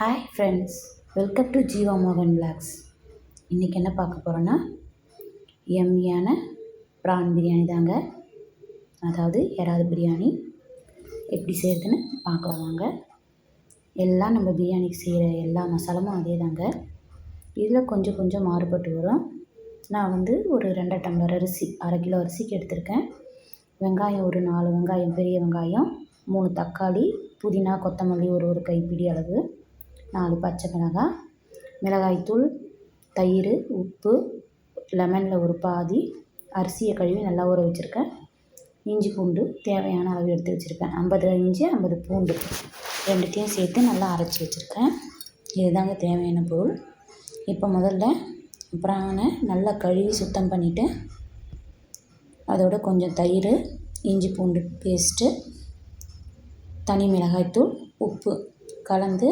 Hi friends welcome to Jeeva மோகன் blogs இன்றைக்கி என்ன பார்க்க போகிறோன்னா எம்மியான ப்ரான் பிரியாணி தாங்க. அதாவது இறாது பிரியாணி எப்படி செய்கிறதுன்னு பார்க்கலாம் வாங்க. எல்லாம் நம்ம பிரியாணிக்கு செய்கிற எல்லா மசாலாவும் அதே தாங்க. இதில் கொஞ்சம் கொஞ்சம் மாறுபட்டு வரும். நான் வந்து ஒரு ரெண்டு டம்ளர் அரிசி அரை கிலோ அரிசிக்கு எடுத்திருக்கேன். வெங்காயம் ஒரு நாலு வெங்காயம் பெரிய வெங்காயம் மூணு தக்காளி புதினா கொத்தமல்லி ஒரு ஒரு கைப்பிடி அளவு. நாலு பச்சை மிளகாய் மிளகாய்த்தூள் தயிர் உப்பு லெமனில் ஒரு பாதி அரிசியை கழுவி நல்லா ஊற வச்சுருக்கேன். இஞ்சி பூண்டு தேவையான அளவு எடுத்து வச்சுருக்கேன் ஐம்பது இஞ்சி ஐம்பது பூண்டு ரெண்டுத்தையும் சேர்த்து நல்லா அரைச்சி வச்சுருக்கேன். இதுதாங்க தேவையான பொருள். இப்போ முதல்ல ப்ரானை நல்லா கழுவி சுத்தம் பண்ணிவிட்டு அதோட கொஞ்சம் தயிர் இஞ்சி பூண்டு பேஸ்ட்டு தனி மிளகாய்த்தூள் உப்பு கலந்து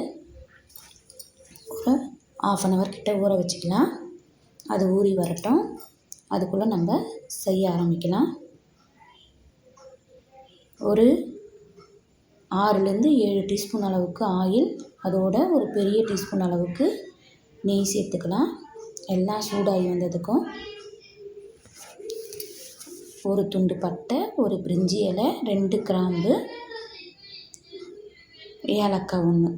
ஒரு ஆஃப் அன் ஹவர் கிட்ட ஊற வச்சுக்கலாம். அது ஊறி வரட்டும். அதுக்குள்ளே நம்ம செய்ய ஆரம்பிக்கலாம். ஒரு ஆறுலேருந்து ஏழு டீஸ்பூன் அளவுக்கு ஆயில் அதோட ஒரு பெரிய டீஸ்பூன் அளவுக்கு நெய் சேர்த்துக்கலாம். எல்லாம் சூடாகி வந்ததுக்கும் ஒரு துண்டு பட்டை ஒரு பிரிஞ்சி இலை ரெண்டு கிராம்பு ஏலக்காய் ஒன்று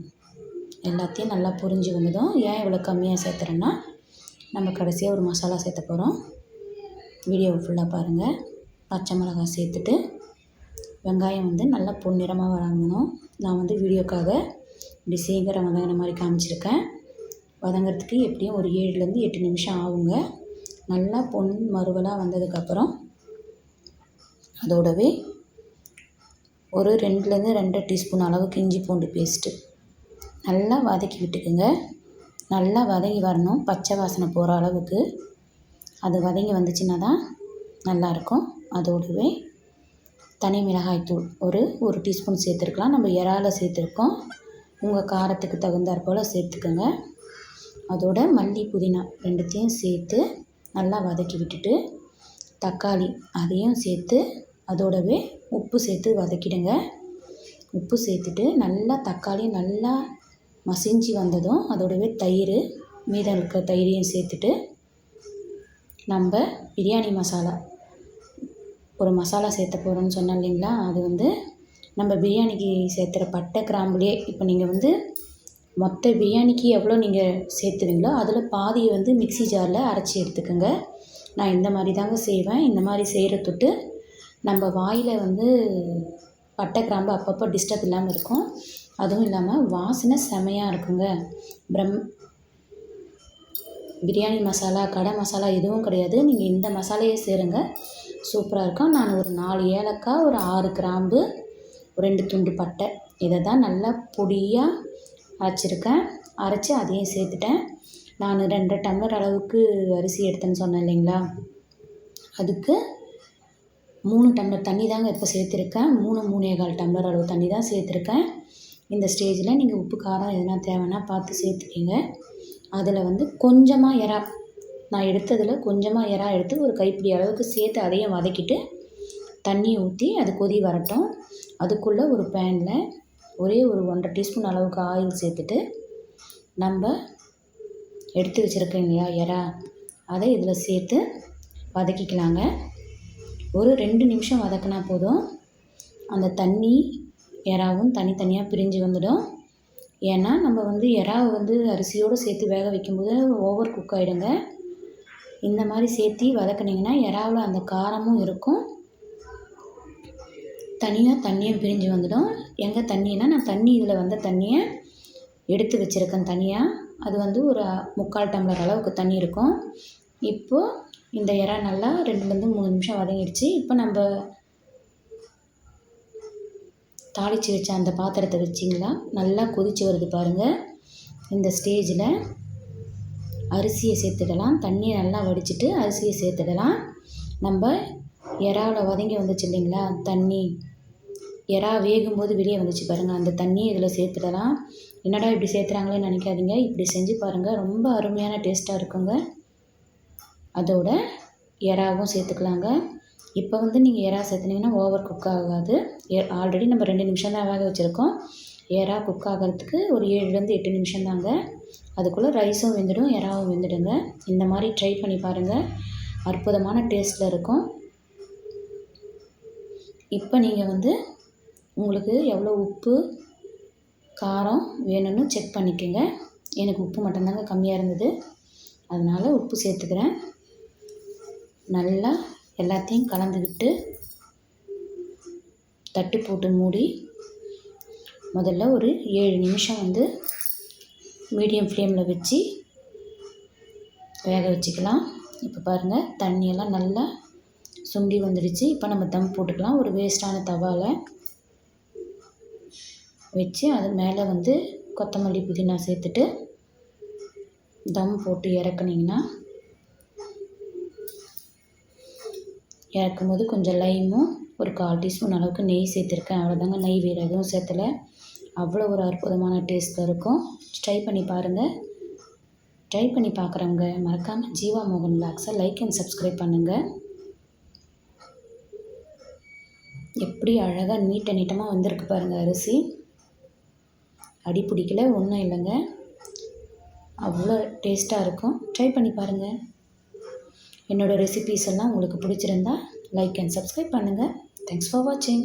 எல்லாத்தையும் நல்லா புரிஞ்சு ஏன் இவ்வளோ கம்மியாக சேர்த்துறேன்னா நம்ம கடைசியாக ஒரு மசாலா சேர்த்த போகிறோம் வீடியோவை ஃபுல்லாக பாருங்கள் பச்சை மிளகாய் சேர்த்துட்டு வெங்காயம் வந்து நல்லா பொன்னிறமாக வதங்கணும். நான் வந்து வீடியோக்காக இப்படி சீக்கிர வதங்கின மாதிரி காமிச்சிருக்கேன். வதங்கிறதுக்கு எப்படியும் ஒரு ஏழுலேருந்து எட்டு நிமிஷம் ஆகுங்க. நல்லா பொன் மறுவலாக வந்ததுக்கப்புறம் அதோடவே ஒரு ரெண்டுலேருந்து ரெண்டு டீஸ்பூன் அளவுக்கு இஞ்சி பூண்டு பேஸ்ட்டு நல்லா வதக்கி விட்டுக்குங்க. நல்லா வதங்கி வரணும். பச்சை வாசனை போகிற அளவுக்கு. அது வதங்கி வந்துச்சுன்னா தான் நல்லாயிருக்கும் அதோடவே தனி மிளகாய்த்தூள் ஒரு ஒரு டீஸ்பூன் சேர்த்துருக்கலாம். நம்ம இறால சேர்த்துருக்கோம். உங்கள் காரத்துக்கு தகுந்தாற் போல் சேர்த்துக்கோங்க. அதோட மல்லி புதினா ரெண்டுத்தையும் சேர்த்து நல்லா வதக்கி விட்டுட்டு தக்காளி அதையும் சேர்த்து அதோடவே உப்பு சேர்த்து வதக்கிடுங்க. உப்பு சேர்த்துட்டு நல்லா தக்காளி நல்லா மசிஞ்சு வந்ததும் அதோடவே தயிர் மீதம் இருக்க தயிரையும் சேர்த்துட்டு நம்ம பிரியாணி மசாலா ஒரு மசாலா சேர்த்த போகிறோம்னு சொன்னோம் இல்லைங்களா? அது வந்து நம்ம பிரியாணிக்கு சேர்த்துற பட்டை கிராம்புலேயே இப்போ நீங்கள் வந்து மொத்த பிரியாணிக்கு எவ்வளோ நீங்கள் சேர்த்துவீங்களோ அதில் பாதியை வந்து மிக்ஸி ஜாரில் அரைச்சி எடுத்துக்கோங்க. நான் இந்த மாதிரி தாங்க செய்வேன். இந்த மாதிரி செய்கிற தொட்டு நம்ம வாயில் வந்து பட்டை கிராம்பு அப்பப்போ டிஸ்டர்ப் இல்லாமல் இருக்கும். அதுவும் இல்லாமல் வாசனை செமையாக இருக்குங்க. பிரம் பிரியாணி மசாலா கடை மசாலா எதுவும் கிடையாது. நீங்கள் இந்த மசாலையே சேருங்க. சூப்பராக இருக்கும். நான் ஒரு நாலு ஏலக்காய் ஒரு ஆறு கிராம்பு ரெண்டு துண்டு பட்டை. இதை தான் நல்லா பொடியாக அரைச்சிருக்கேன். அரைச்சி அதையும் சேர்த்துட்டேன். நான் ரெண்டு டம்ளர் அளவுக்கு அரிசி எடுத்தேன்னு சொன்னேன் இல்லைங்களா? அதுக்கு மூணு டம்ளர் தண்ணி தாங்க இப்போ சேர்த்துருக்கேன். மூணு மூணே கால் டம்ளர் அளவு தண்ணி தான் சேர்த்துருக்கேன். இந்த ஸ்டேஜில் நீங்கள் உப்பு காரம் எதனா தேவைன்னா பார்த்து சேர்த்துக்கிங்க. அதில் வந்து கொஞ்சமாக எறா நான் எடுத்ததில் கொஞ்சமாக எறா எடுத்து ஒரு கைப்பிடி அளவுக்கு சேர்த்து அதையும் வதக்கிட்டு தண்ணி ஊற்றி அது கொதி வரட்டும். அதுக்குள்ளே ஒரு பேனில் ஒரே ஒரு ஒன்றரை டீஸ்பூன் அளவுக்கு ஆயில் சேர்த்துட்டு நம்ம எடுத்து வச்சுருக்கேன் இல்லையா எறா அதை இதில் சேர்த்து வதக்கிக்கலாங்க. ஒரு ரெண்டு நிமிஷம் வதக்கினா போதும். அந்த தண்ணி எறாவும் தனித்தனியாக பிரிஞ்சு வந்துடும். ஏன்னா நம்ம வந்து எறாவை வந்து அரிசியோடு சேர்த்து வேக வைக்கும்போது ஓவர் குக் ஆகிடுங்க இந்த மாதிரி சேர்த்து வதக்குனிங்கன்னா எறாவில் அந்த காரமும் இருக்கும். தனியாக தண்ணியும் பிரிஞ்சு வந்துடும். எங்கே தண்ணினா நான் தண்ணி இதில் வந்த தண்ணியை எடுத்து வச்சுருக்கேன் தனியாக அது வந்து ஒரு முக்கால் டம்ளர் அளவுக்கு தண்ணி இருக்கும். இப்போது இந்த இறா நல்லா ரெண்டுலேருந்து மூணு நிமிஷம் வதங்கிடுச்சு. இப்போ நம்ம தாளித்து வச்ச அந்த பாத்திரத்தை வச்சிங்களா? நல்லா கொதித்து வருது பாருங்கள் இந்த ஸ்டேஜில் அரிசியை சேர்த்துடலாம். தண்ணியை நல்லா வடிச்சிட்டு அரிசியை சேர்த்துடலாம். நம்ம இறாவில் வதங்கி வந்துச்சு இல்லைங்களா? தண்ணி. இறா வேகும்போது வெளியே வந்துச்சு பாருங்கள் அந்த தண்ணியை இதில் சேர்த்துடலாம். என்னடா இப்படி சேர்த்துறாங்களேன்னு நினைக்காதீங்க. இப்படி செஞ்சு பாருங்கள் ரொம்ப அருமையான டேஸ்ட்டாக இருக்குங்க. அதோட இறாவும் சேர்த்துக்கலாங்க. இப்போ வந்து நீங்கள் எறா சேர்த்துனீங்கன்னா ஓவர் குக் ஆகாது. ஆல்ரெடி நம்ம ரெண்டு நிமிஷம் தான் வேக வச்சுருக்கோம். எறா குக் ஆகிறதுக்கு ஒரு ஏழுலேருந்து எட்டு நிமிஷம் தாங்க. அதுக்குள்ளே ரைஸும் வெந்துடும் எறாவும் வெந்துடுங்க. இந்த மாதிரி ட்ரை பண்ணி பாருங்கள் அற்புதமான டேஸ்ட்டில் இருக்கும். இப்போ நீங்கள் வந்து உங்களுக்கு எவ்வளோ உப்பு காரம் வேணும்னு செக் பண்ணிக்கோங்க. எனக்கு உப்பு மட்டும்தாங்க கம்மியாக இருந்தது. அதனால் உப்பு சேர்த்துக்கிறேன். நல்லா எல்லாத்தையும் கலந்து விட்டு தட்டு போட்டு மூடி முதல்ல ஒரு ஏழு நிமிஷம் வந்து மீடியம் ஃப்ளேமில் வச்சு வேக வச்சுக்கலாம். இப்போ பாருங்கள் தண்ணியெல்லாம் நல்லா சுண்டி வந்துடுச்சு. இப்போ நம்ம தம் போட்டுக்கலாம். ஒரு வேஸ்ட்டான தவாவில் வச்சு அது மேலே வந்து கொத்தமல்லி புதினா சேர்த்துட்டு தம் போட்டு இறக்குனிங்கன்னா இறக்கும் போது கொஞ்சம் லைமும் ஒரு கால் டீஸ்பூன் அளவுக்கு நெய் சேர்த்துருக்கேன். அவ்வளோதாங்க நெய் வேறு எதுவும் சேர்த்தலை. அவ்வளோ ஒரு அற்புதமான டேஸ்ட்டில் இருக்கும். ட்ரை பண்ணி பாருங்கள் ட்ரை பண்ணி பார்க்குறவங்க மறக்காமல் ஜீவா மோகன் பிளாக்ஸை லைக் அண்ட் சப்ஸ்கிரைப் பண்ணுங்கள் எப்படி அழகாக நீட்ட நீட்டமாக வந்திருக்கு பாருங்கள் அரிசி. அடி பிடிக்கல ஒன்றும் இல்லைங்க. அவ்வளோ டேஸ்ட்டாக இருக்கும். ட்ரை பண்ணி பாருங்கள் என்னோடய ரெசிபீஸ் எல்லாம் உங்களுக்கு பிடிச்சிருந்தா லைக் அண்ட் சப்ஸ்கிரைப் பண்ணுங்கள் தேங்க்ஸ் ஃபார் வாட்சிங்